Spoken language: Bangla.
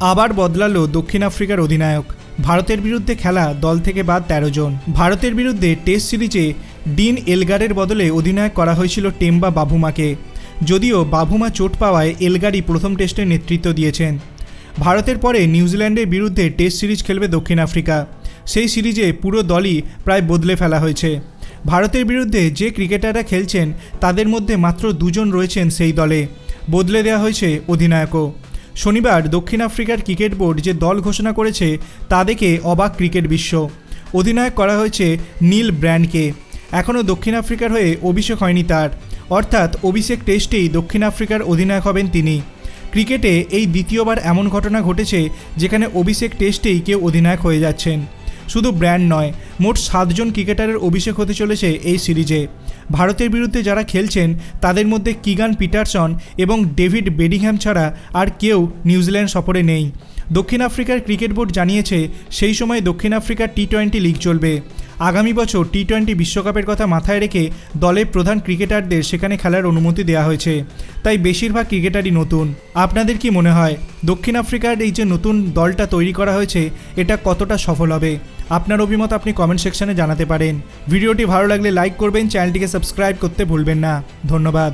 আবার বদলালো দক্ষিণ আফ্রিকার অধিনায়ক। ভারতের বিরুদ্ধে খেলা দল থেকে বাদ তেরো জন। ভারতের বিরুদ্ধে টেস্ট সিরিজে ডিন এলগারের বদলে অধিনায়ক করা হয়েছিল টেম্বা বাভুমাকে যদিও বাভুমা চোট পাওয়ায় এলগারই প্রথম টেস্টে নেতৃত্ব দিয়েছেন। ভারতের পরে নিউজিল্যান্ডের বিরুদ্ধে টেস্ট সিরিজ খেলবে দক্ষিণ আফ্রিকা। সেই সিরিজে পুরো দলই প্রায় বদলে ফেলা হয়েছে। ভারতের বিরুদ্ধে যে ক্রিকেটাররা খেলছেন, তাদের মধ্যে মাত্র দুজন রয়েছেন সেই দলে। বদলে দেওয়া হয়েছে অধিনায়কও। শনিবার দক্ষিণ আফ্রিকার ক্রিকেট বোর্ড যে দল ঘোষণা করেছে তা দেখে অবাক ক্রিকেট বিশ্ব। অধিনায়ক করা হয়েছে নীল ব্র্যান্ডকে। এখনও দক্ষিণ আফ্রিকার হয়ে অভিষেক হয়নি তার। অর্থাৎ অভিষেক টেস্টেই দক্ষিণ আফ্রিকার অধিনায়ক হবেন তিনি। ক্রিকেটে এই দ্বিতীয়বার এমন ঘটনা ঘটেছে যেখানে অভিষেক টেস্টেই কেউ অধিনায়ক হয়ে যাচ্ছেন। শুধু ব্র্যান্ড নয়, মোট সাতজন ক্রিকেটারের অভিষেক হতে চলেছে এই সিরিজে। ভারতের বিরুদ্ধে যারা খেলছেন, তাদের মধ্যে কিগান পিটারসন এবং ডেভিড বেডিংহ্যাম ছাড়া আর কেউ নিউজিল্যান্ড সফরে নেই। দক্ষিণ আফ্রিকার ক্রিকেট বোর্ড জানিয়েছে, সেই সময় দক্ষিণ আফ্রিকার টি টোয়েন্টি লিগ চলবে। আগামী বছর টি টোয়েন্টি বিশ্বকাপের কথা মাথায় রেখে দলের প্রধান ক্রিকেটারদের সেখানে খেলার অনুমতি দেওয়া হয়েছে। তাই বেশিরভাগ ক্রিকেটারই নতুন। আপনাদের কি মনে হয়, দক্ষিণ আফ্রিকার এই যে নতুন দলটা তৈরি করা হয়েছে, এটা কতটা সফল হবে? আপনার অভিমত আপনি কমেন্ট সেকশনে জানাতে পারেন। ভিডিওটি ভালো লাগলে লাইক করবেন, চ্যানেলটিকে সাবস্ক্রাইব করতে ভুলবেন না। ধন্যবাদ।